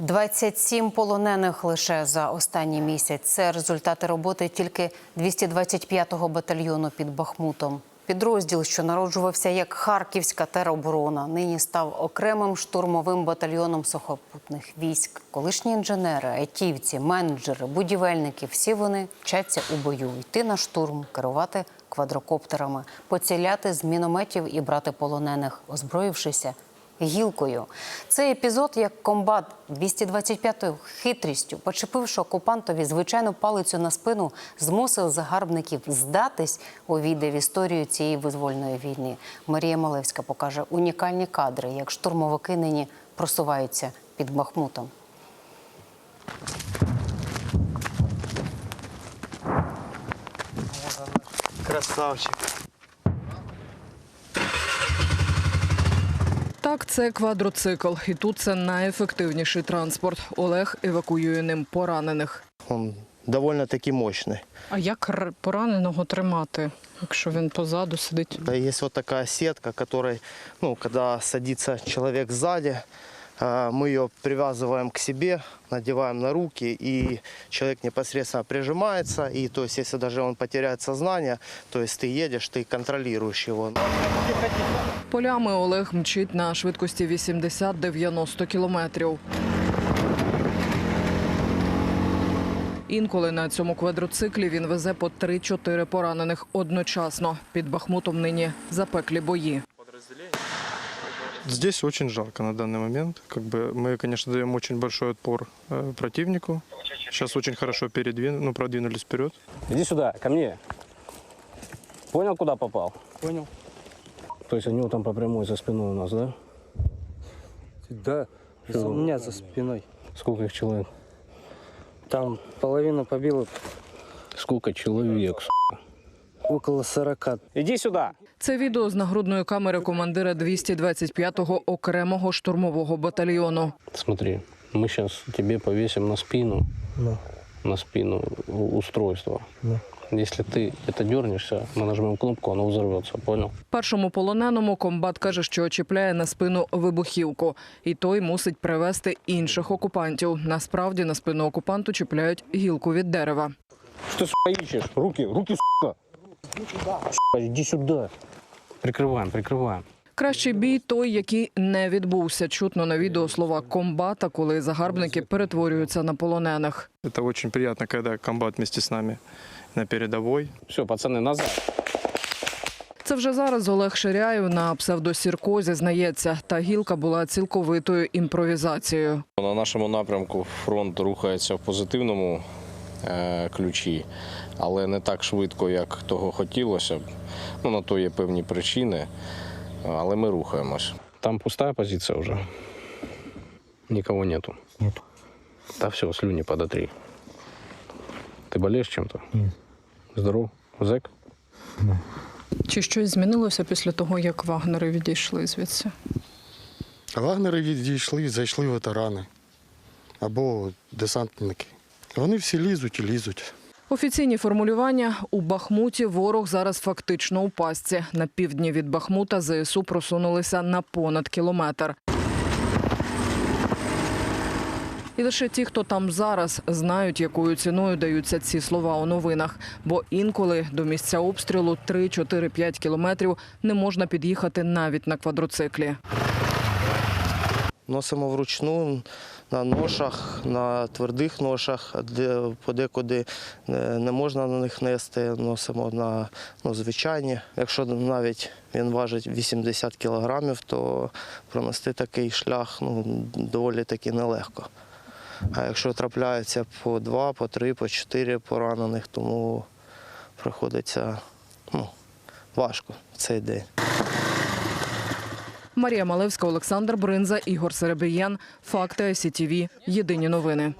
27 полонених лише за останній місяць. Це результати роботи тільки 225-го батальйону під Бахмутом. Підрозділ, що народжувався як Харківська тероборона, нині став окремим штурмовим батальйоном сухопутних військ. Колишні інженери, айтівці, менеджери, будівельники всі вони вчаться у бою йти на штурм, керувати квадрокоптерами, поціляти з мінометів і брати полонених, озброївшися гілкою. Цей епізод, як комбат 225-ю хитрістю, почепивши окупантові звичайну палицю на спину, змусив загарбників здатись, увійде в історію цієї визвольної війни. Марія Малевська покаже унікальні кадри, як штурмовики нині просуваються під Бахмутом. Красавчик. Так, це квадроцикл, і тут це найефективніший транспорт. Олег евакуює ним поранених. Він доволі таки мощний. А як пораненого тримати, якщо він позаду сидить? Є ось така сітка, коли которой, ну, когда садится человек сзади, э, мы ее привязываем к себе, надеваем на руки, и человек непосредственно прижимается, и то есть если даже он потеряет сознание, то есть ты едешь, ты контролируешь его. Полями Олег мчить на швидкості 80-90 кілометрів. Інколи на цьому квадроциклі він везе по 3-4 поранених одночасно. Під Бахмутом нині запеклі бої. Здесь очень жарко на данный момент. Как бы мы, конечно, даем очень большой отпор э, противнику. Сейчас очень хорошо передвин... ну, продвинулись вперед. Иди сюда, ко мне. Понял, куда попал? Понял. То есть они вот там по прямой за спиной у нас, да? Да, Что? у меня за спиной. Сколько их человек? Там половина побила, Сколько человек? с***? около 40. Иди сюда. Це відео з нагрудної камери командира 225-го окремого штурмового батальйону. Смотри, мы сейчас тебе повесим на спину, Ну, на спину у- устройство. Ну. Если ты это дернешься, мы нажмем кнопку, оно взорвется, понял? Першому полоненому комбат каже, що чіпляє на спину вибухівку, і той мусить привезти інших окупантів. Насправді на спину окупанту чіпляють гілку від дерева. Что ты, сука, ищешь? Руки, руки, сука. Сука, иди сюда. Прикрываем, прикрываем. Кращий бій той, який не відбувся. Чутно на відео слова комбата, коли загарбники перетворюються на полонених. Это очень приятно, когда комбат вместе с нами на передовой. Все, пацаны, назад. Це вже зараз Олег Ширяєв на псевдосірко зізнається. Та гілка була цілковитою імпровізацією. На нашому напрямку фронт рухається в позитивному е, ключі, але не так швидко, як того хотілося б. Ну, на то є певні причини, але ми рухаємось. Там пустая позиция уже. Никого нету. Нету. Да все, слюни подотри. Ты болеешь чем-то? Здоров? Зэк? Чи щось змінилося після того, як вагнери відійшли звідси? Вагнери відійшли, зайшли ветерани або десантники. Вони всі лізуть і лізуть. Офіційні формулювання у Бахмуті ворог зараз фактично у пастці. На півдні від Бахмута ЗСУ просунулися на понад кілометр. І лише ті, хто там зараз, знають, якою ціною даються ці слова у новинах. Бо інколи до місця обстрілу 3-4-5 кілометрів не можна під'їхати навіть на квадроциклі. Носимо вручну на ношах, на твердих ношах, де подекуди е, не можна на них нести, носимо на ну, звичайні. Якщо навіть він важить 80 кілограмів, то пронести такий шлях ну, доволі таки нелегко. А якщо трапляється по два, по три, по чотири поранених, тому приходиться ну, важко цей день. Марія Малевська, Олександр Бринза, Ігор Серебріян. Факти СІТІВІ. Єдині новини.